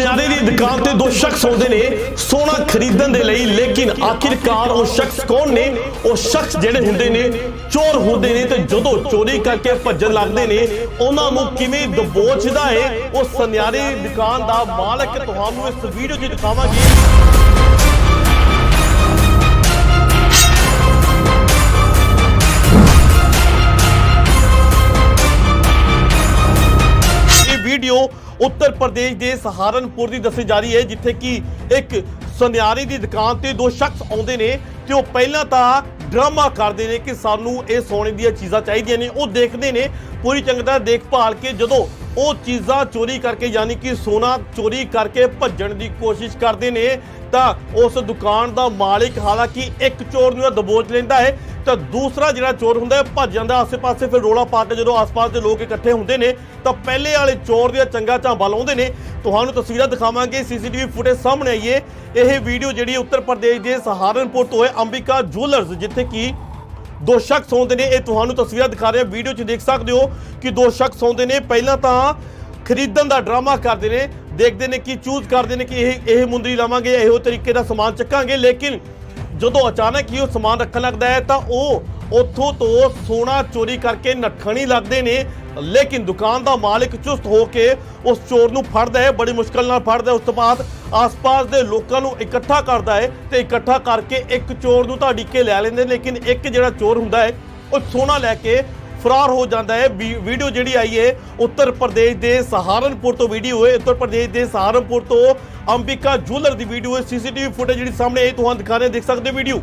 ਸੁਨਿਆਰੇ ਦੀ ਦੁਕਾਨ ਤੇ ਦੋ ਸ਼ਖਸ ਆਉਂਦੇ ਨੇ, ਸੋਨਾ ਖਰੀਦਣ ਦੇ ਲਈ, ਲੇਕਿਨ ਆਖਿਰਕਾਰ ਉਹ ਸ਼ਖਸ ਕੌਣ ਨੇ? ਉਹ ਸ਼ਖਸ ਜਿਹੜੇ ਹੁੰਦੇ ਨੇ, ਚੋਰ ਹੁੰਦੇ ਨੇ ਤੇ ਜਦੋਂ ਚੋਰੀ ਕਰਕੇ ਭੱਜਣ ਲੱਗਦੇ ਨੇ, ਉਹਨਾਂ ਨੂੰ ਕਿਵੇਂ ਦਬੋਚਦਾ ਹੈ ਉਹ ਸੁਨਿਆਰੇ ਦੁਕਾਨ ਦਾ ਮਾਲਕ, ਤੁਹਾਨੂੰ ਇਸ ਵੀਡੀਓ 'ਚ ਦਿਖਾਵਾਂਗੇ। ਉੱਤਰ ਪ੍ਰਦੇਸ਼ ਦੇ ਸਹਾਰਨਪੁਰ ਦੀ ਦੱਸੀ ਜਾ ਰਹੀ ਹੈ, ਜਿੱਥੇ ਕਿ ਇੱਕ ਸੁਨਿਆਰੀ ਦੀ ਦੁਕਾਨ ਤੇ ਦੋ ਸ਼ਖਸ ਆਉਂਦੇ ਨੇ ਤੇ ਉਹ ਪਹਿਲਾਂ ਤਾਂ ਡਰਾਮਾ ਕਰਦੇ ਨੇ ਕਿ ਸਾਨੂੰ ਇਹ ਸੋਨੇ ਦੀਆਂ ਚੀਜ਼ਾਂ ਚਾਹੀਦੀਆਂ ਨੇ। ਉਹ ਦੇਖਦੇ ਨੇ, ਪੂਰੀ ਚੰਗੀ ਤਰ੍ਹਾਂ ਦੇਖਭਾਲ ਕੇ ਜਦੋਂ ਉਹ ਚੀਜ਼ਾਂ ਚੋਰੀ ਕਰਕੇ ਯਾਨੀ ਕਿ ਸੋਨਾ ਚੋਰੀ ਕਰਕੇ ਭੱਜਣ ਦੀ ਕੋਸ਼ਿਸ਼ ਕਰਦੇ ਨੇ, ਤਾਂ ਉਸ ਦੁਕਾਨ ਦਾ ਮਾਲਿਕ ਹਾਲਾਂਕਿ ਇੱਕ ਚੋਰ ਨੂੰ ਦਬੋਚ ਲੈਂਦਾ ਹੈ। ਤਾਂ ਦੂਸਰਾ ਜਿਹੜਾ ਚੋਰ ਹੁੰਦਾ ਹੈ, ਭੱਜ ਜਾਂਦਾ ਆਸੇ-ਪਾਸੇ ਫਿਰ ਰੋਲਾ ਪਾ ਕੇ ਜਦੋਂ ਆਸ-ਪਾਸ ਦੇ ਲੋਕ ਇਕੱਠੇ ਹੁੰਦੇ ਨੇ, ਤਾਂ ਪਹਿਲੇ ਵਾਲੇ ਚੋਰ ਦੀਆਂ ਚੰਗਾ ਝਾਂਬਾ ਲਾਉਂਦੇ ਨੇ। ਤੁਹਾਨੂੰ ਤਸਵੀਰਾਂ ਦਿਖਾਵਾਂਗੇ, ਸੀਸੀਟੀਵੀ ਫੁਟੇਜ ਸਾਹਮਣੇ ਆਈਏ ਇਹ ਵੀਡੀਓ ਜਿਹੜੀ ਉੱਤਰ ਪ੍ਰਦੇਸ਼ ਦੇ ਸਹਾਰਨਪੁਰ ਤੋਂ ਹੈ, ਅੰਬਿਕਾ ਜੁਐਲਰਸ ਜਿੱਥੇ ਕਿ ਦੋ ਸ਼ਖਸ ਆਉਂਦੇ ਨੇ। ਇਹ ਤੁਹਾਨੂੰ ਤਸਵੀਰਾਂ ਦਿਖਾ ਰਹੇ, ਵੀਡੀਓ 'ਚ ਦੇਖ ਸਕਦੇ ਹੋ ਕਿ ਦੋ ਸ਼ਖਸ ਆਉਂਦੇ ਨੇ। ਪਹਿਲਾਂ ਤਾਂ ਖਰੀਦਣ ਦਾ ਡਰਾਮਾ ਕਰਦੇ ਨੇ, ਦੇਖਦੇ ਨੇ ਕਿ ਚੂਜ਼ ਕਰਦੇ ਨੇ ਕਿ ਇਹ ਇਹ ਮੁੰਦਰੀ ਲਾਵਾਂਗੇ ਇਹੋ ਤਰੀਕੇ ਦਾ ਸਮਾਨ ਚੱਕਾਂਗੇ। ਲੇਕਿਨ ਜਦੋਂ ਅਚਾਨਕ ਹੀ ਉਹ ਸਮਾਨ ਰੱਖਣ ਲੱਗਦਾ ਹੈ ਤਾਂ ਉਹ ਉੱਥੋਂ ਤੋਂ ਸੋਨਾ ਚੋਰੀ ਕਰਕੇ ਨੱਠਣੀ ਲੱਗਦੇ ਨੇ। ਲੇਕਿਨ ਦੁਕਾਨ ਦਾ ਮਾਲਕ ਚੁਸਤ ਹੋ ਕੇ ਉਸ ਚੋਰ ਨੂੰ ਫੜਦਾ ਹੈ। ਬੜੀ ਮੁਸ਼ਕਲ ਨਾਲ ਫੜਦਾ ਉਸ ਤੋਂ ਬਾਅਦ ਆਸ-ਪਾਸ ਦੇ ਲੋਕਾਂ ਨੂੰ ਇਕੱਠਾ ਕਰਦਾ ਹੈ ਤੇ ਇਕੱਠਾ ਕਰਕੇ ਇੱਕ ਚੋਰ ਨੂੰ ਤਾਂ ਕੇ ਲੈ ਲੈਂਦੇ ਨੇ, ਲੇਕਿਨ ਇੱਕ ਜਿਹੜਾ ਚੋਰ ਹੁੰਦਾ ਹੈ ਉਹ ਸੋਨਾ ਲੈ ਕੇ ਫਰਾਰ ਹੋ ਜਾਂਦਾ ਹੈ। ਵੀ- ਵੀਡੀਓ ਜਿਹੜੀ ਆਈ ਹੈ ਉੱਤਰ ਪ੍ਰਦੇਸ਼ ਦੇ ਸਹਾਰਨਪੁਰ ਤੋਂ ਵੀਡੀਓ ਹੈ। ਉੱਤਰ ਪ੍ਰਦੇਸ਼ ਦੇ ਸਹਾਰਨਪੁਰ ਤੋਂ ਅੰਬਿਕਾ ਜੁਐਲਰ ਦੀ ਵੀਡੀਓ ਹੈ। ਸੀਸੀਟੀਵੀ ਫੁਟੇਜ ਜਿਹੜੀ ਸਾਹਮਣੇ ਇਹ ਤੁਹਾਨੂੰ ਦਿਖਾ ਰਹੇ ਦੇਖ ਸਕਦੇ ਹੋ ਵੀਡੀਓ